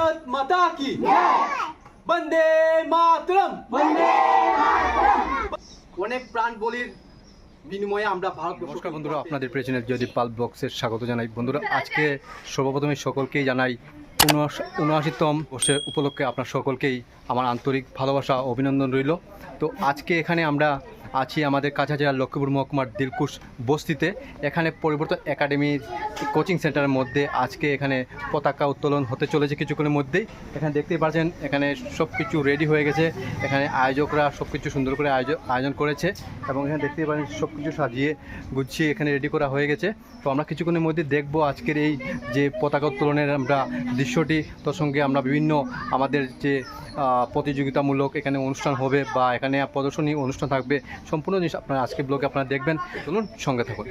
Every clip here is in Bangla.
भारत माता की বন্দে মাতরম অনেক প্রাণ বলির বিনিময়ে আমরা ভারত নমস্কার বন্ধুরা আপনাদের প্রেজেন্ট যদি পাল ব্লগসের স্বাগত জানাই বন্ধুরা আজকে সর্বপ্রথমে সকলকেই জানাই উনআশিতম বর্ষের উপলক্ষে আপনার সকলকেই আমার আন্তরিক ভালোবাসা ও অভিনন্দন রইল তো আজকে এখানে আমরা আছি আমাদের কাছাড় লক্ষ্মীপুর মহকুমার দিলকুশ বস্তিতে। এখানে পরিবর্তন একাডেমির কোচিং সেন্টারের মধ্যে আজকে এখানে পতাকা উত্তোলন হতে চলেছে কিছুক্ষণের মধ্যেই। এখানে দেখতেই পাচ্ছেন, এখানে সব কিছু রেডি হয়ে গেছে। এখানে আয়োজকরা সব কিছু সুন্দর করে আয়োজন করেছে এবং এখানে দেখতেই পাচ্ছেন সব কিছু সাজিয়ে গুছিয়ে এখানে রেডি করা হয়ে গেছে। তো আমরা কিছুক্ষণের মধ্যে দেখব আজকের এই যে পতাকা উত্তোলনের আমরা দৃশ্যটি। তোর সঙ্গে আমরা বিভিন্ন আমাদের যে প্রতিযোগিতামূলক এখানে অনুষ্ঠান হবে বা এখানে প্রদর্শনী অনুষ্ঠান থাকবে সম্পূর্ণ জিনিস আপনারা আজকে ব্লগে আপনারা দেখবেন। চলুন সঙ্গে থাকুন।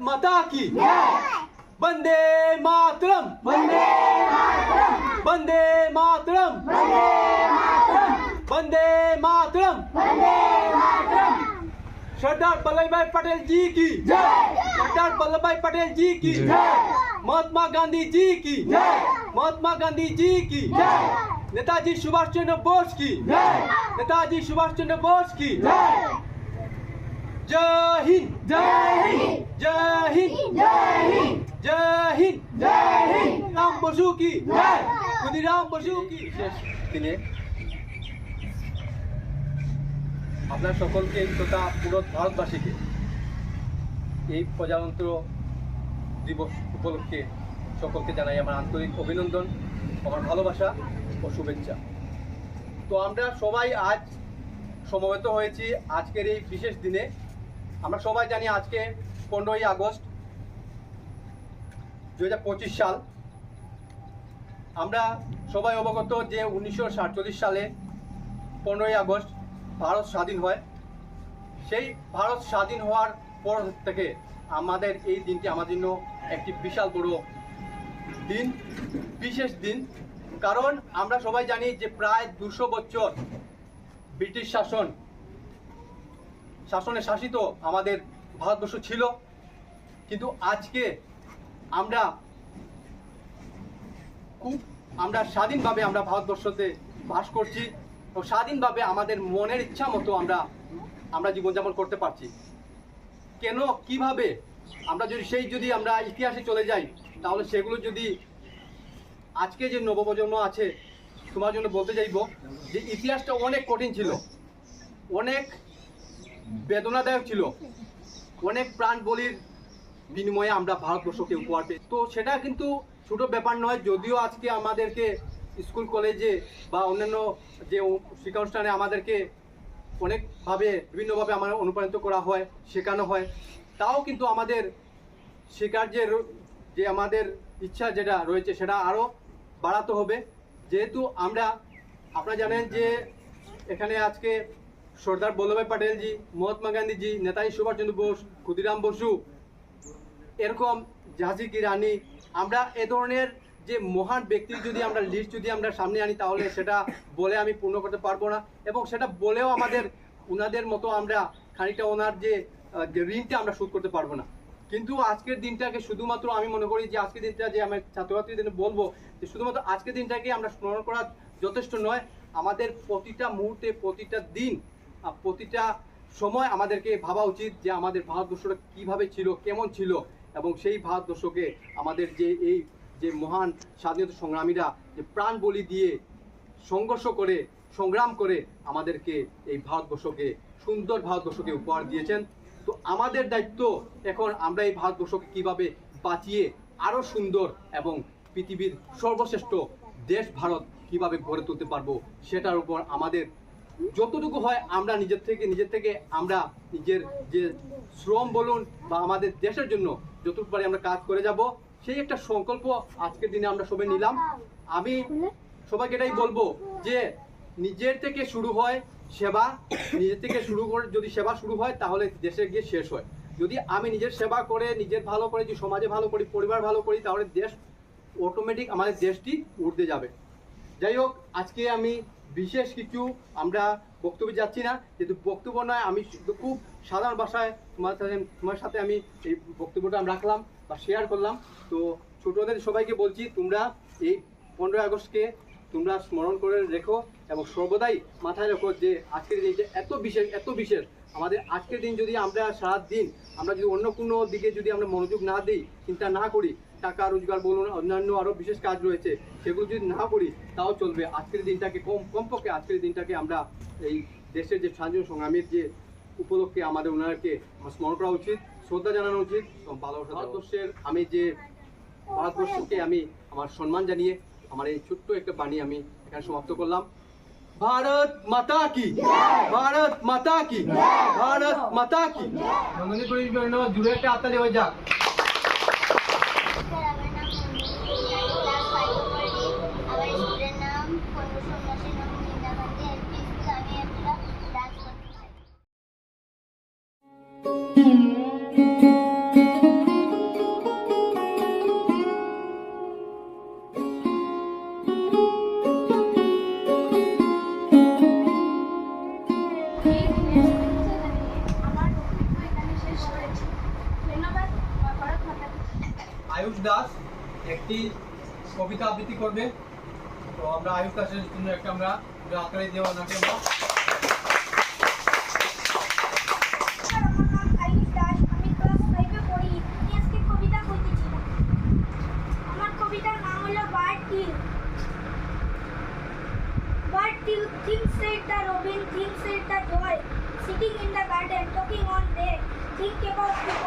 माता की। वंदे मातरम। वंदे मातरम। वंदे मातरम। वंदे मातरम। वंदे मातरम। सरदार वल्लभ भाई पटेल जी की। सरदार वल्लभ भाई पटेल जी की। महात्मा गांधी जी की। महात्मा गांधी जी की। नेताजी सुभाष चंद्र बोस की। नेताजी सुभाष चंद्र बोस की। জয় হিন্দ জয় হিন্দ জয় হিন্দ রাম কি? কি? দিনে আপনার সকলকে তথা পুরো ভারতবাসীকে এই প্রজাতন্ত্র দিবস উপলক্ষে সকলকে জানাই আমার আন্তরিক অভিনন্দন, আমার ভালোবাসা ও শুভেচ্ছা। তো আমরা সবাই আজ সমবেত হয়েছি আজকের এই বিশেষ দিনে। আমরা সবাই জানি আজকে পনেরোই আগস্ট দুহাজার পঁচিশ সাল। আমরা সবাই অবগত যে উনিশশো সাতচল্লিশ সালে পনেরোই আগস্ট ভারত স্বাধীন হয়। সেই ভারত স্বাধীন হওয়ার পর থেকে আমাদের এই দিনটি আমাদের জন্য একটি বিশাল বড় দিন, বিশেষ দিন। কারণ আমরা সবাই জানি যে প্রায় দুশো বছর ব্রিটিশ শাসন শাসনে শাসিত আমাদের ভারতবর্ষ ছিল। কিন্তু আজকে আমরা খুব, আমরা স্বাধীনভাবে আমরা ভারতবর্ষতে বাস করছি ও স্বাধীনভাবে আমাদের মনের ইচ্ছা মতো আমরা আমরা জীবনযাপন করতে পারছি। কেন, কীভাবে? আমরা যদি সেই, যদি আমরা ইতিহাসে চলে যাই, তাহলে সেগুলো যদি আজকে যে নবপ্রজন্ম আছে, তোমার জন্য বলতে চাইব যে ইতিহাসটা অনেক কঠিন ছিল। অনেক বেদনাদায়ক ছিল। অনেক প্রাণ বলির বিনিময়ে আমরা ভারতবর্ষকে উপহার পেয়ে তো সেটা কিন্তু ছোট ব্যাপার নয়, যদিও আজকে আমাদেরকে স্কুল, কলেজে বা অন্যান্য যে শিক্ষানুষ্ঠানে আমাদেরকে অনেকভাবে, বিভিন্নভাবে আমার অনুপ্রাণিত করা হয়, শেখানো হয়, তাও কিন্তু আমাদের শেখার যে যে আমাদের ইচ্ছা যেটা রয়েছে সেটা আরও বাড়াতে হবে। যেহেতু আমরা, আপনারা জানেন যে এখানে আজকে সর্দার বল্লভভাই প্যাটেলজি মহাত্মা গান্ধীজি, নেতাজি সুভাষচন্দ্র বোস, ক্ষুদিরাম বসু, এরকম ঝাঁসি কি রানী, আমরা এ ধরনের যে মহান ব্যক্তির যদি আমরা, লিস্ট যদি আমরা সামনে আনি, তাহলে সেটা বলে আমি পূর্ণ করতে পারব না। এবং সেটা বলেও আমাদের ওনাদের মতো আমরা খানিকটা ওনার যে ঋণটা আমরা শোধ করতে পারব না। কিন্তু আজকের দিনটাকে শুধুমাত্র আমি মনে করি যে, আজকের দিনটা যে আমি ছাত্রছাত্রীদের বলব, যে শুধুমাত্র আজকের দিনটাকে আমরা স্মরণ করা যথেষ্ট নয়। আমাদের প্রতিটা মুহূর্তে, প্রতিটা দিন প্রতিটা সময় আমাদেরকে ভাবা উচিত যে আমাদের ভারতবর্ষটা কীভাবে ছিল, কেমন ছিল, এবং সেই ভারতবর্ষকে আমাদের যে এই যে মহান স্বাধীনতা সংগ্রামীরা যে প্রাণ বলি দিয়ে সংঘর্ষ করে, সংগ্রাম করে আমাদেরকে এই ভারতবর্ষকে, সুন্দর ভারতবর্ষকে উপহার দিয়েছেন। তো আমাদের দায়িত্ব এখন আমরা এই ভারতবর্ষকে কীভাবে বাঁচিয়ে আরও সুন্দর এবং পৃথিবীর সর্বশ্রেষ্ঠ দেশ ভারত কীভাবে গড়ে তুলতে পারব, সেটার উপর আমাদের যতটুকু হয় আমরা নিজের থেকে নিজের থেকে আমরা নিজের যে শ্রম বলুন বা আমাদের দেশের জন্য যতটুকু পারি আমরা কাজ করে যাব। সেই একটা সংকল্প আজকের দিনে আমরা সবাই নিলাম। আমি সবাইকে এটাই বলব যে নিজের থেকে শুরু হয় সেবা, নিজের থেকে শুরু করে যদি সেবা শুরু হয় তাহলে দেশে গিয়ে শেষ হয়। যদি আমি নিজের সেবা করে, নিজের ভালো করে, যদি সমাজে ভালো করি, পরিবার ভালো করি, তাহলে দেশ অটোমেটিক আমাদের দেশটি উঠতে যাবে। যাই হোক, আজকে আমি বিশেষ কিছু আমরা বক্তব্যে যাচ্ছি না, যেহেতু বক্তব্য নয়, আমি খুব সাধারণ ভাষায় তোমার সাথে তোমার সাথে আমি এই বক্তব্যটা আমি রাখলাম বা শেয়ার করলাম। তো ছোটদের সবাইকে বলছি, তোমরা এই পনেরোই আগস্টকে তোমরা স্মরণ করে রেখো এবং সর্বদাই মাথায় রেখো যে আজকের দিনটা এত বিশেষ এত বিশেষ। আমাদের আজকের দিন যদি আমরা সারা দিন আমরা যদি অন্য কোনো দিকে যদি আমরা মনোযোগ না দিই, চিন্তা না করি টাকা রোজগার বলুন অন্যান্য আরও বিশেষ কাজ রয়েছে সেগুলো যদি না করি তাও চলবে। আজকের দিনটাকে কম কমপক্ষে আজকের দিনটাকে আমরা এই দেশের যে স্বাধীন সংগ্রামীর যে উপলক্ষে আমাদের ওনাদেরকে আমার স্মরণ করা উচিত শ্রদ্ধা জানানো উচিত এবং ভারতবর্ষের আমি যে ভারতবর্ষকে আমি আমার সম্মান জানিয়ে আমার এই ছোট্ট একটা বাণী আমি এখানে সমাপ্ত করলাম। ভারত মাতা কি? ভারত মাতা কি? ভারত মাতা কি? জুড়ে একটা আত্মা দেওয়া যাক। নমস্কার কবিতা আবৃত্তি করবে তো আমরা আয়ুষ দাসের জন্য একটা আমরা আকারে দেওয়া নাকি আমরা নমস্কার, আমার নাম আয়ুষ দাস আমি ক্লাস ফাইভে পড়ি আমি আজকে কবিতা বলতেছি আমার কবিতার নাম হলো bird till bird till thinks said the robin thinks said the boy sitting in the garden talking on day think about people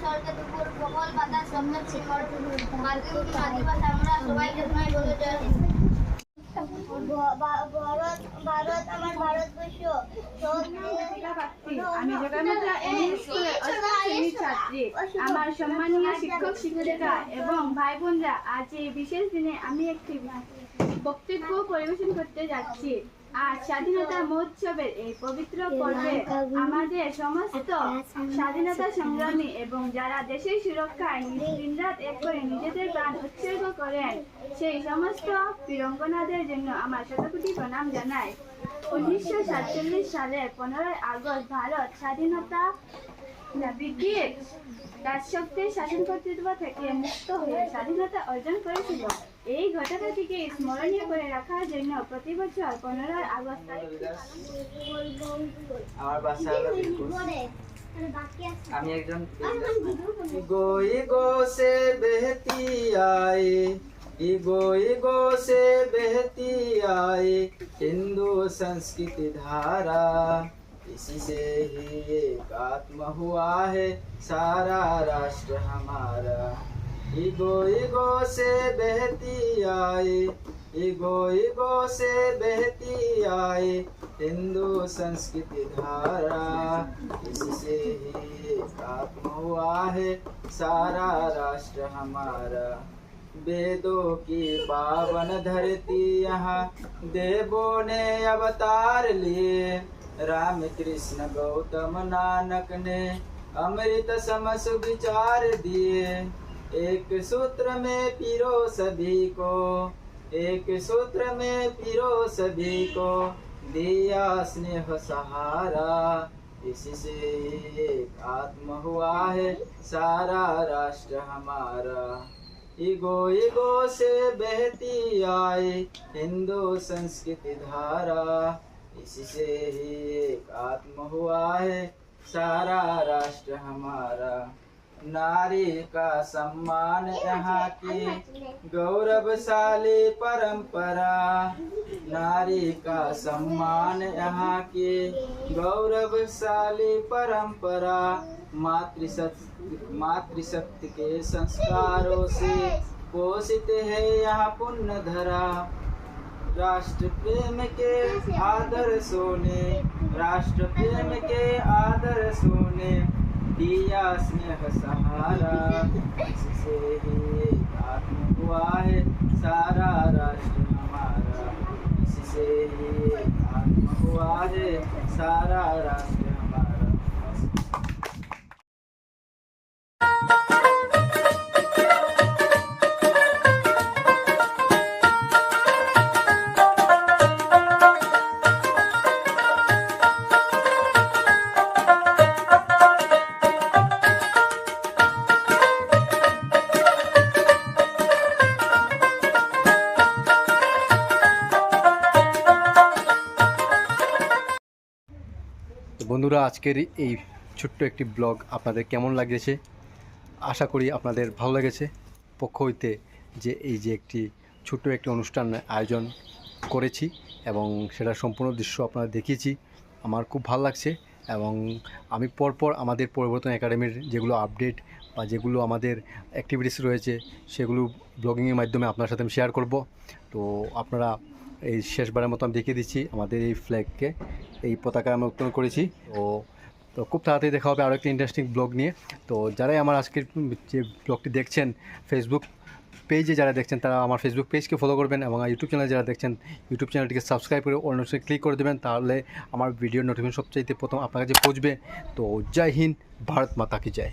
স্বর্গে দুপুর প্রবল বাতাস স্বপ্ন শিখর মার্কিন আদিবাস আমরা সবাইকে তোমায় বলে ভারত ভারত আমার ভারতবর্ষ। আমি যোগামুদ্রা এমএ স্কুলের অষ্টম শ্রেণির ছাত্রী আমার সম্মানীয় শিক্ষক শিক্ষিকা এবং ভাই বোনরা আজ এই বিশেষ দিনে আমি একটি বক্তব্য পরিবেশন করতে যাচ্ছি। আর স্বাধীনতা মহোৎসবের এই পবিত্র পর্বে আমাদের সমস্ত স্বাধীনতা সংগ্রামী এবং যারা দেশের সুরক্ষায় দিনরাত এক করে নিজেদের প্রাণ উৎসর্গ করেন সেই সমস্ত বীরঙ্গনাদের জন্য আমার শতকোটি প্রণাম জানাই। উনিশশো সাতচল্লিশ সালের পনেরোই আগস্ট ভারত স্বাধীনতা স্বাধীনতা অর্জন এই ঘটনাটিকে স্মরণীয় করে রাখার জন্য প্রতি বছর পনেরোই আমি একজন গো সে গো সে হিন্দু সংস্কৃতি ধারা। इसी से ही एक आत्म हुआ है, सारा राष्ट्र हमारा। इगो इगो से बहती आए इगो इगो से बहती आए, हिंदू संस्कृति धारा। इससे ही एक आत्म हुआ है, सारा राष्ट्र हमारा। वेदों की पावन धरती यहाँ, देवों ने अवतार लिए। राम कृष्ण गौतम नानक ने अमृत समस विचार दिए। एक सूत्र में पिरो सभी को, एक सूत्र में पिरो सभी को दिया स्नेह सहारा। इससे एक आत्म हुआ है सारा राष्ट्र हमारा। इगो इगो से बहती आए हिंदू संस्कृति धारा। इससे ही एक आत्म हुआ है सारा राष्ट्र हमारा। नारी का सम्मान यहाँ की गौरवशाली परंपरा। नारी का सम्मान यहाँ की गौरवशाली परंपरा। मातृशक्ति मातृशक्ति के संस्कारों से पोषित है यहाँ पुण्य धरा राष्ट्र प्रेम के आदर सोने राष्ट्र प्रेम के आदर सोने, दिया स्नेह सहारा इससे ही आत्म हुआ है सारा राष्ट्र हमारा। इससे ही आत्म हुआ है सारा राष्ट्र हमारा। আজকের এই ছোট্ট একটি ব্লগ আপনাদের কেমন লাগেছে? আশা করি আপনাদের ভালো লেগেছে। পক্ষ হইতে যে এই যে একটি ছোট্ট একটি অনুষ্ঠান আয়োজন করেছি এবং সেটা সম্পূর্ণ দৃশ্য আপনারা দেখিয়েছি, আমার খুব ভালো লাগছে এবং আমি পরপর আমাদের পরিবর্তন একাডেমির যেগুলো আপডেট বা যেগুলো আমাদের অ্যাক্টিভিটিস রয়েছে, সেগুলো ব্লগিংয়ের মাধ্যমে আপনার সাথে আমি শেয়ার করব। তো আপনারা এই শেষবারের মতো আমি দেখিয়ে দিচ্ছি আমাদের এই ফ্ল্যাগকে এই পতাকা আমি উত্তোলন করেছি। তো তো খুব তাড়াতাড়ি দেখা হবে আরও একটি ইন্টারেস্টিং ব্লগ নিয়ে। তো যারাই আমার আজকের যে ব্লগটি দেখছেন ফেসবুক পেজে যারা দেখছেন তারা আমার ফেসবুক পেজকে ফলো করবেন এবং ইউটিউব চ্যানেলে যারা দেখছেন ইউটিউব চ্যানেলটিকে সাবস্ক্রাইব করে অন্য ক্লিক করে দেবেন তাহলে আমার ভিডিওর নোটিফিকেশন সবচাইতে প্রথম আপনার কাছে পৌঁছবে। তো জয় হিন্দ ভারত মাতা কি জয়।